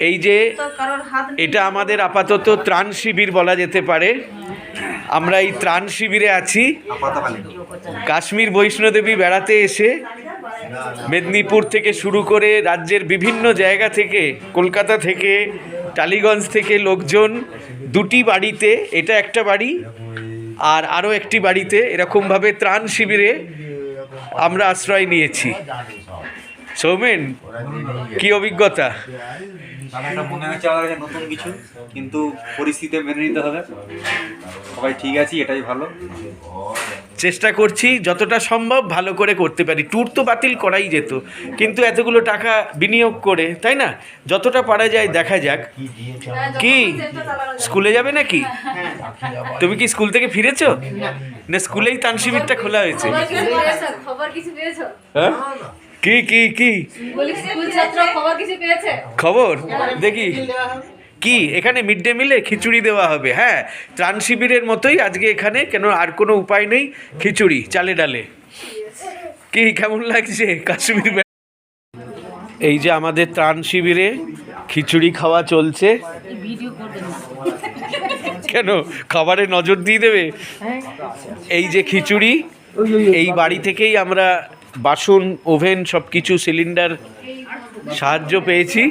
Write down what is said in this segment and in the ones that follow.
এই যে। এটা আমাদের আপাতত ত্রাণ শিবির বলা যেতে পারে। আমরা এই ত্রাণ শিবিরে আছি। কাশ্মীর বৈষ্ণোদেবী বেড়াতে এসে মেদিনীপুর থেকে শুরু করে রাজ্যের বিভিন্ন জায়গা থেকে কলকাতা থেকে টালিগঞ্জ থেকে লোকজন দুটি বাড়িতে এটা একটা বাড়ি আর আরও একটি বাড়িতে এরকমভাবে ত্রাণ শিবিরে আমরা আশ্রয় নিয়েছি। সৌমেন কি অভিজ্ঞতা? মনে হচ্ছে নতুন কিছু কিন্তু পরিস্থিতি মেনে নিতে হবে। সবাই ঠিক আছি এটাই ভালো। চেষ্টা করছি যতটা সম্ভব ভালো করে করতে পারি। ট্যুর তো বাতিল করাই যেত কিন্তু এতগুলো টাকা বিনিয়োগ করে তাই না? যতটা পারা যায় দেখা যাক। কি? স্কুলে যাবে নাকি? তুমি কি স্কুল থেকে ফিরেছো? না স্কুলেই তান শিবিরটা খোলা হয়েছে। খবর কিছু হ্যাঁ? কি কি কি? খবর দেখি। কি? এখানে মিড ডে মিলে খিচুড়ি দেওয়া হবে। হ্যাঁ ত্রাণ শিবিরের মতোই আজকে এখানে কেন আর কোনো উপায় নেই? খিচুড়ি চালে ডালে। কি কেমন লাগছে? কাশ্মীর এই যে আমাদের ত্রাণ শিবিরে খিচুড়ি খাওয়া চলছে। কেন? খাবারে নজর দিয়ে দেবে? এই যে খিচুড়ি এই বাড়ি থেকেই আমরা বাসন, ওভেন সব কিছু সিলিন্ডার সাহায্য পেয়েছি।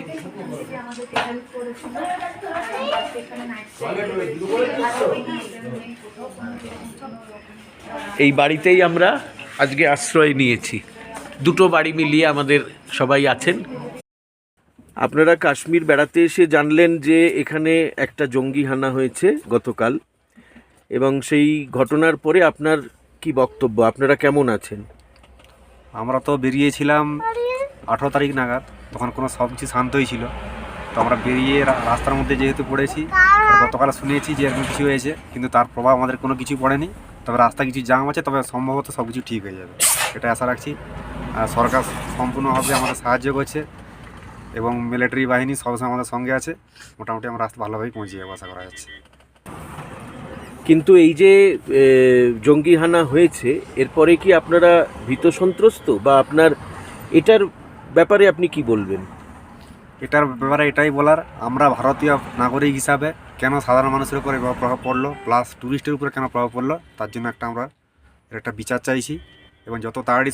এই বাড়িতেই আমরা আজকে আশ্রয় নিয়েছি। দুটো বাড়ি মিলিয়ে আমাদের সবাই আছেন। আপনারা কাশ্মীর বেড়াতে এসে জানলেন যে এখানে একটা জঙ্গি হানা হয়েছে গতকাল এবং সেই ঘটনার পরে আপনার কি বক্তব্য? আপনারা কেমন আছেন? আমরা তো বেরিয়েছিলাম আঠেরো তারিখ নাগাদ, তখন কোনো সব কিছু শান্তই ছিল। তো আমরা বেরিয়ে রাস্তার মধ্যে যেহেতু পড়েছি গতকাল শুনেছি যে এরকম কিছু হয়েছে, কিন্তু তার প্রভাব আমাদের কোনো কিছু পড়েনি। তবে রাস্তা কিছু জাম আছে, তবে সম্ভবত সব কিছু ঠিক হয়ে যাবে। এটা আশা রাখছি। আর সরকার সম্পূর্ণভাবে আমাদের সাহায্য করছে এবং মিলিটারি বাহিনী সবসময় আমাদের সঙ্গে আছে। মোটামুটি আমরা রাস্তা ভালোভাবেই পৌঁছে যাব, আশা করা যাচ্ছে। কিন্তু এই যে জঙ্গি হানা হয়েছে, এরপরে কি আপনারা ভীত সন্ত্রস্ত? বা আপনার এটার ব্যাপারে আপনি কি বলবেন? এটার ব্যাপারে এটাই বলার, আমরা ভারতীয় নাগরিক হিসাবে কেন সাধারণ মানুষের উপরে প্রভাব পড়ল প্লাস ট্যুরিস্টের উপরে কেন প্রভাব পড়ল, তার জন্য একটা আমরা একটা বিচার চাইছি। এবং যত তাড়াতাড়ি